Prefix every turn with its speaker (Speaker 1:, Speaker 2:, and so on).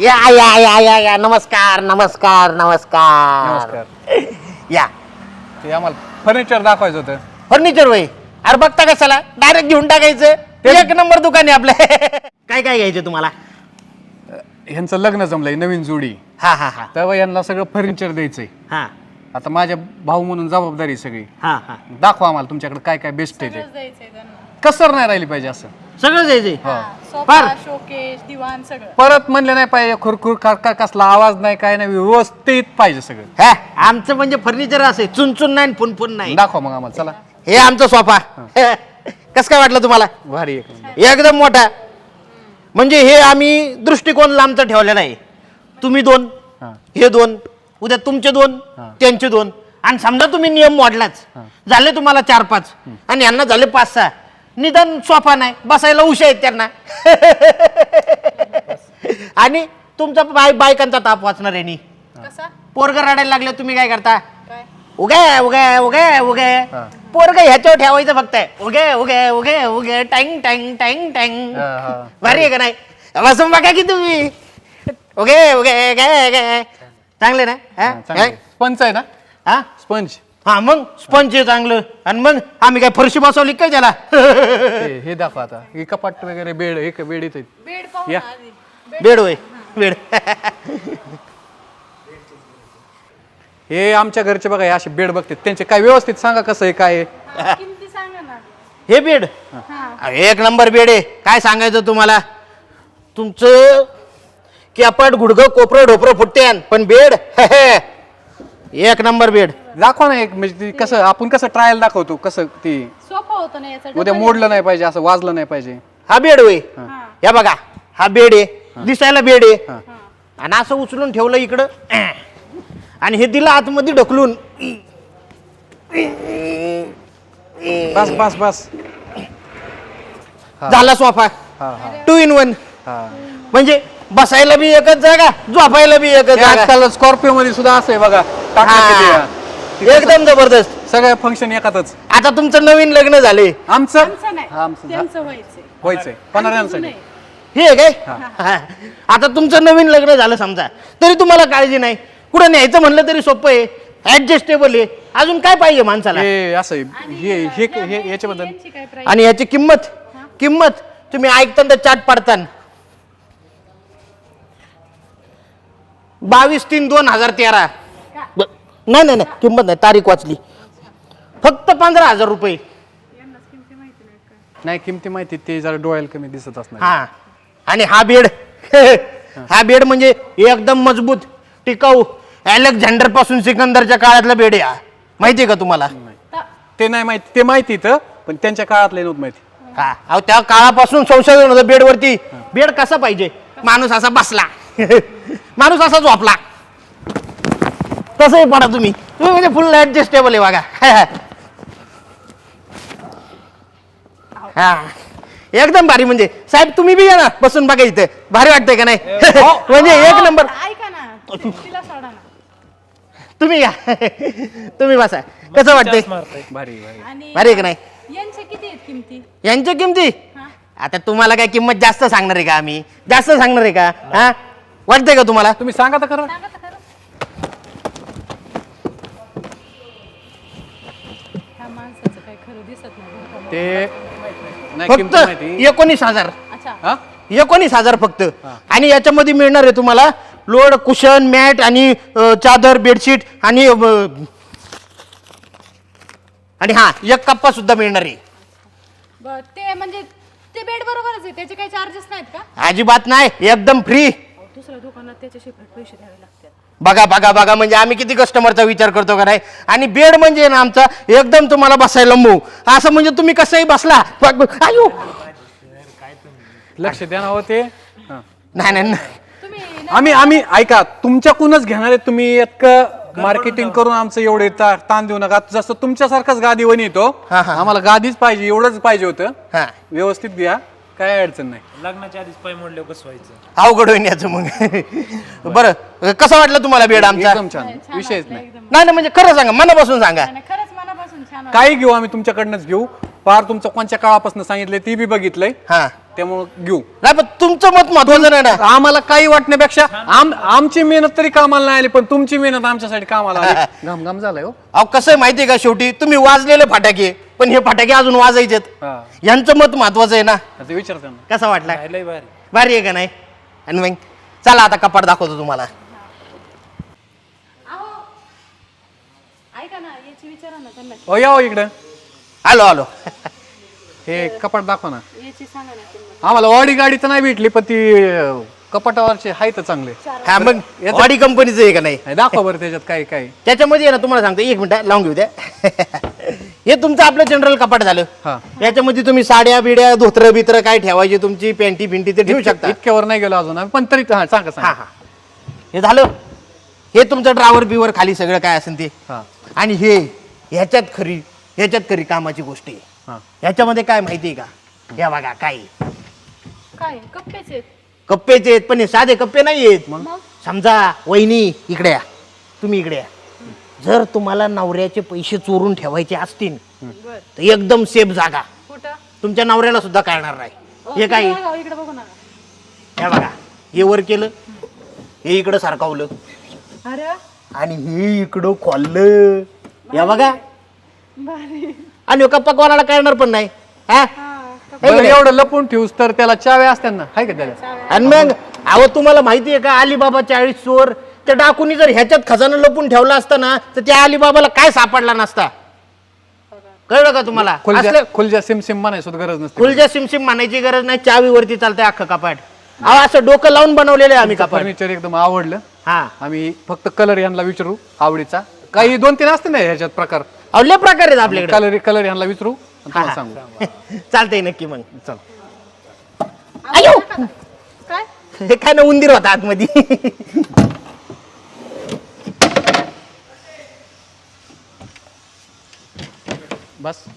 Speaker 1: या या या या या. नमस्कार नमस्कार नमस्कार.
Speaker 2: नमस्कार.
Speaker 1: या.
Speaker 2: ते आम्हाला फर्निचर दाखवायचं होतं.
Speaker 1: फर्निचर वय? अरे बघता कशाला? डायरेक्ट घेऊन टाकायचं. एक नंबर दुकान आहे आपलं. काय काय घ्यायचं तुम्हाला?
Speaker 2: ह्यांचं लग्न जमलंय नवीन जोडी.
Speaker 1: हा हा हा.
Speaker 2: तेव्हा यांना सगळं फर्निचर द्यायचंय.
Speaker 1: हा.
Speaker 2: आता माझ्या भाऊ म्हणून जबाबदारी आहे सगळी.
Speaker 1: हा हा.
Speaker 2: दाखवा आम्हाला तुमच्याकडे काय काय बेस्ट आहे ते.
Speaker 3: द्यायचंय त्यांना.
Speaker 2: कसर नाही राहिली पाहिजे असं.
Speaker 1: सगळं द्यायचंय?
Speaker 3: सोफा शोकेस दिवाण सगळं.
Speaker 2: परत म्हणले नाही पाहिजे खुरखुर कार कसला आवाज नाही काय नाही व्यवस्थित पाहिजे सगळं.
Speaker 1: हा आमचं म्हणजे फर्निचर असे चुनचुन नाही फुनफुन नाही.
Speaker 2: दाखवा मग आम्हाला चला.
Speaker 1: हे आमचा सोफा. कस काय वाटलं तुम्हाला?
Speaker 2: भारी एक नंबर.
Speaker 1: एकदम मोठा. म्हणजे हे आम्ही दृष्टिकोन लांबचा ठेवलेला आहे. तुम्ही दोन
Speaker 2: हा.
Speaker 1: हे दोन उद्या तुमचे दोन. त्यांचे दोन. आणि समजा तुम्ही नियम मोडलाच. झाले तुम्हाला चार पाच. आणि यांना झाले पाच सहा. निदान सोफा नाही. बसायला उशा आहेत त्यांना. आणि तुमचा बाय बायकांचा ताप वाचणार आहे नी.
Speaker 3: कसा?
Speaker 1: पोरग रडायला लागले तुम्ही काय करता?
Speaker 3: काय?
Speaker 1: उगे उगे उगे उगे. पोरग ह्याच्यावर ठेवायचं फक्त. उगे उगे उगे उगे. टँग टँग टँग टँग. भारी आहे का नाही? बसून बघा की तुम्ही. उगे उगे गे गे चांगले ना? हा?
Speaker 2: स्पंज आहे ना?
Speaker 1: हा?
Speaker 2: स्पंज.
Speaker 1: हा मग स्पंज आहे चांगलं. आणि मग आम्ही काय फरशी बसवली काय त्याला?
Speaker 2: हे हे दाखवा आता. हे कपाट वगैरे बेड एक बेड इथे.
Speaker 3: बेड पाहू
Speaker 2: या.
Speaker 3: ना आधी.
Speaker 1: बेड होय. बेड.
Speaker 2: हे आमच्या घरचे बघा हे असे बेड बघते त्यांचे काय व्यवस्थित सांगा कसं आहे काय आहे.
Speaker 3: हा, किमती सांगा ना.
Speaker 1: हे बेड?
Speaker 3: हा.
Speaker 1: एक नंबर बेड आहे. काय सांगायचं तुम्हाला? तुमचं कॅपट गुडघं कोपरं ढोपरं फुटते पण बेड एक नंबर बेड.
Speaker 2: दाखवा ना एक म्हणजे ती कसं आपण कसं ट्रायल दाखवतो कसं ती
Speaker 3: सोफा होतो ना याचा
Speaker 2: उद्या मोडलं नाही पाहिजे असं वाजलं नाही पाहिजे.
Speaker 1: हा बेड होय.
Speaker 3: हा.
Speaker 1: या बघा हा बेड आहे. दिसायला बेड आहे.
Speaker 2: हा.
Speaker 1: आणि असं उचलून ठेवलं इकडं. आणि हे दिलं आतमध्ये ढकलून.
Speaker 2: बस बस बस.
Speaker 1: झाला सोफा.
Speaker 2: हा हा.
Speaker 1: टू इन वन
Speaker 2: हा.
Speaker 1: म्हणजे बसायला बी एकच जागा झोपायला बी एकच जागा.
Speaker 2: आजकाल स्कॉर्पिओ मध्ये सुद्धा असं आहे बघा
Speaker 1: हा.
Speaker 2: किती.
Speaker 1: एकदम जबरदस्त.
Speaker 2: सगळ्या फंक्शन एकातच.
Speaker 1: आता तुमचं नवीन लग्न झाले.
Speaker 2: आमचं?
Speaker 3: आमचं नाही.
Speaker 2: हा, आमचं
Speaker 3: त्यांचं व्हायचंय.
Speaker 2: व्हायचंय. पणाऱ्यांसाठी
Speaker 3: नाही
Speaker 1: हे आहे काय? हा. आता तुमचं नवीन लग्न झालं समजा. तरी तुम्हाला काळजी नाही. कुठं न्यायचं म्हणलं तरी सोपं आहे. ऍडजस्टेबल आहे. अजून काय पाहिजे माणसाला?
Speaker 2: हे असं आहे. हे हे हे याच्याबद्दल.
Speaker 3: काय
Speaker 1: आणि याची किंमत? किंमत? तुम्ही ऐकताना चाट पाडतान. बावीस तीन दोन हजार तेरा. ब- नाही नाही नाही किंमत नाही तारीख वाचली. फक्त पंधरा हजार रुपये.
Speaker 3: यांनाच किमती माहिती नाही काय
Speaker 2: नाही किमती माहिती ते जरा डोळ्याला कमी दिसत असणार.
Speaker 1: हा. आणि हा बेड हा बेड म्हणजे एकदम मजबूत टिकाऊ अलेक्झांडरपासून सिकंदरच्या काळातला बेड आहे हा. माहिती आहे का तुम्हाला?
Speaker 3: ता-
Speaker 2: नाही माहिती ते माहिती तर पण त्यांच्या काळातले नव्हतं माहिती.
Speaker 1: हा. अहो त्या काळापासून संशोधन होतं बेडवरती. बेड कसा पाहिजे? माणूस असा बसला. माणूस असा झोपला तसंही पडा तुम्ही. तुम्ही म्हणजे फुल ऍडजस्टेबल आहे बघा. हा. एकदम भारी म्हणजे. साहेब तुम्ही बी या ना बसून बघा इथे. भारी वाटतंय का नाही? म्हणजे एक नंबर.
Speaker 3: ऐका ना. तिला सोडा ना.
Speaker 1: तुम्ही या. तुम्ही बसा. कसं वाटतंय?
Speaker 2: भारी भारी.
Speaker 3: आणि
Speaker 1: भारी आहे का नाही?
Speaker 3: यांच्या किती आहेत किमती?
Speaker 1: यांच्या किमती?
Speaker 3: हा.
Speaker 1: आता तुम्हाला काय किंमत जास्त सांगणार आहे का आम्ही? जास्त सांगणार आहे का? हा? वाटतंय का तुम्हाला?
Speaker 2: तुम्ही सांगा तर खरं.
Speaker 3: सांगा तर खरं. ह्या माणसाचं काय खरं दिसत नाही बरं का.
Speaker 2: ते नाही किमती
Speaker 1: फक्त
Speaker 2: माहिती.
Speaker 1: एकोणीस हजार.
Speaker 3: अच्छा.
Speaker 2: हा?
Speaker 1: एकोणीस हजार फक्त. आणि याच्यामध्ये मिळणार आहे तुम्हाला लोड कुशन मॅट आणि अ, चादर बेडशीट आणि अ, आणि हा एक कप्पा सुद्धा मिळणार आहे.
Speaker 3: बर ते म्हणजे ते बेड बरोबरच आहे. त्याचे काही चार्जेस नाहीत का?
Speaker 1: अजिबात नाही. एकदम फ्री
Speaker 3: दुसऱ्या दुकानात त्याचे सेपरेट पैसे द्यावे लागतात.
Speaker 1: बघा बघा बघा म्हणजे आम्ही किती कस्टमरचा विचार करतो का नाही? आणि बेड म्हणजे ना आमचा एकदम तुम्हाला बसायला मऊ. असं म्हणजे तुम्ही कसंही बसला आयो.
Speaker 2: लक्ष द्या ना हो ते. हा.
Speaker 1: नाही नाही नाही.
Speaker 3: तुम्ही
Speaker 2: आम्ही आम्ही ऐका तुमच्याकडूनच घेणार आहे तुम्ही इतकं मार्केटिंग करून आमचं एवढे ता- ताण देऊ नका. जसं तुमच्यासारखाच गादी वन येतो
Speaker 1: हा, हा.
Speaker 2: आम्हाला गादीच पाहिजे एवढंच पाहिजे होतं.
Speaker 1: हा.
Speaker 2: व्यवस्थित घ्या. काय अडचण नाही.
Speaker 4: लग्नाच्या आधीच पाय मोडले कसं व्हायचं
Speaker 1: अवघड होईन याचं मग. बरं. कसं वाटलं तुम्हाला बेड आमचा?
Speaker 2: एकदम छान.
Speaker 3: छान
Speaker 2: विषयच
Speaker 3: वाटलं
Speaker 2: नाही.
Speaker 3: एकदम.
Speaker 1: नाही नाही म्हणजे खरं सांगा मनापासून सांगा.
Speaker 3: आणि खरंच मनापासून छान वाटलं.
Speaker 2: काही घेऊ आम्ही तुमच्याकडनंच घेऊ. पार तुमचं कोणत्या काळापासून सांगितलंय ती बी बघितलंय.
Speaker 1: हा.
Speaker 2: त्यामुळे घेऊ.
Speaker 1: नाही पण तुमचं मत महत्वाचं नाही ना.
Speaker 2: आम्हाला काही वाटण्यापेक्षा आम आमची मेहनत तरी कामाला नाही आली पण तुमची मेहनत आमच्यासाठी कामाला आली. घाम घाम झालाय हो.
Speaker 1: अहो कसं आहे माहितीये का शेवटी? तुम्ही वाजलेले फटाके. पण हे फटाके अजून वाजायचेत.
Speaker 2: हा.
Speaker 1: यांचं मत महत्वाचं आहे ना?
Speaker 2: आता विचारते ना.
Speaker 1: कसा वाटला
Speaker 4: लय भारी.
Speaker 1: भारी आहे का नाही? आणि मग चला आता कपाट दाखवतो तुम्हाला.
Speaker 3: अहो ऐका ना याची विचारा ना त्यांना.
Speaker 2: ओ या हो इकडं.
Speaker 1: आलो आलो
Speaker 2: हे कपाट दाखवा ना.
Speaker 3: याची सांगा ना किंमत
Speaker 2: आम्हाला ऑडी गाडी तर नाही भेटली पण ती अं, कपाटावरचे आहे तर चांगले
Speaker 1: हा मग ऑडी कंपनीचं आहे का नाही?
Speaker 2: हे दाखवा बरं त्याच्यात काय काय.
Speaker 1: त्याच्यामध्ये आहे ना तुम्हाला सांगतो एक मिनिट लावून घेऊ द्या. हे तुमचं आपलं जनरल कपाट झालं.
Speaker 2: हा.
Speaker 1: याच्यामध्ये तुम्ही साड्या बिड्या धोत्र बित्र काय ठेवायचे तुमची पॅन्टी फिंटी ते ठेवू शकता.
Speaker 2: इतक्यावर नाही गेलो अजून. आम्ही, पण तरी हा सांगा
Speaker 1: हा
Speaker 2: सांगा.
Speaker 1: हा हे. झालं. हे तुमचं ड्रायव्हर बिवर खाली सगळं काय असेल ते.
Speaker 2: हा.
Speaker 1: आणि हे ह्याच्यात खरी ह्याच्यात खरी कामाची गोष्ट आहे.
Speaker 2: हा.
Speaker 1: ह्याच्यामध्ये काय माहिती आहे का? या बघा काय
Speaker 3: काय? कप्प्याचे आहेत.
Speaker 1: कप्पेचे आहेत पण हे साधे कप्पे नाही आहेत.
Speaker 3: मग?
Speaker 1: समजा वहिनी इकडे या. तुम्ही इकडे या. जर तुम्हाला नवऱ्याचे पैसे चोरून ठेवायचे असतील तर एकदम सेफ जागा.
Speaker 3: कुठं?
Speaker 1: तुमच्या नवऱ्याला सुद्धा कळणार नाही. हे काय?
Speaker 3: इकडे बघा, इकडे बघू नका.
Speaker 1: हे बघा हे वर केलं हे इकडं सारखावलं
Speaker 3: अरे? वा,
Speaker 1: आणि हे इकडं खोललं. या बघा.
Speaker 3: भारी.
Speaker 1: आणि कप्पा कोणाला कळणार पण नाही. हा?
Speaker 3: हा
Speaker 2: बरं, एवढं लपून ठेवूस तर त्याला चाव्या असतात ना. हाय का त्याला?
Speaker 1: आणि मग अहो तुम्हाला माहिती आहे का? अलिबाबा चाळीस चोर त्या डाकूनी जर ह्याच्यात खजाना लपून ठेवला असता ना तर त्या अलिबाबाला काय सापडला नसता? कळलं का तुम्हाला?
Speaker 2: खुलजा
Speaker 1: असलं
Speaker 2: खुलजा सिम सिम म्हणायची सुद्धा गरज नसते.
Speaker 1: खुलच्या सिमसिम मानायची गरज नाही चावीवरती चालतंय अख्खं कपाट. अहो असं डोकं लावून बनवलेलं आहे आम्ही कपाट.
Speaker 2: फर्निचर एकदम आवडलं.
Speaker 1: हा.
Speaker 2: आम्ही फक्त कलर यांना विचारू आवडीचा. काही दोन तीन असते ना ह्याच्यात प्रकार.
Speaker 1: अहो लय प्रकार आहेत आपल्याकडे.
Speaker 2: कलर कलर यांना विचारू आणि तुम्हाला सांगू.
Speaker 1: चालतंय नक्की मग.
Speaker 2: चल.
Speaker 3: काय?
Speaker 1: हे काय ना उंदीर होता आतमध्ये.
Speaker 2: बस.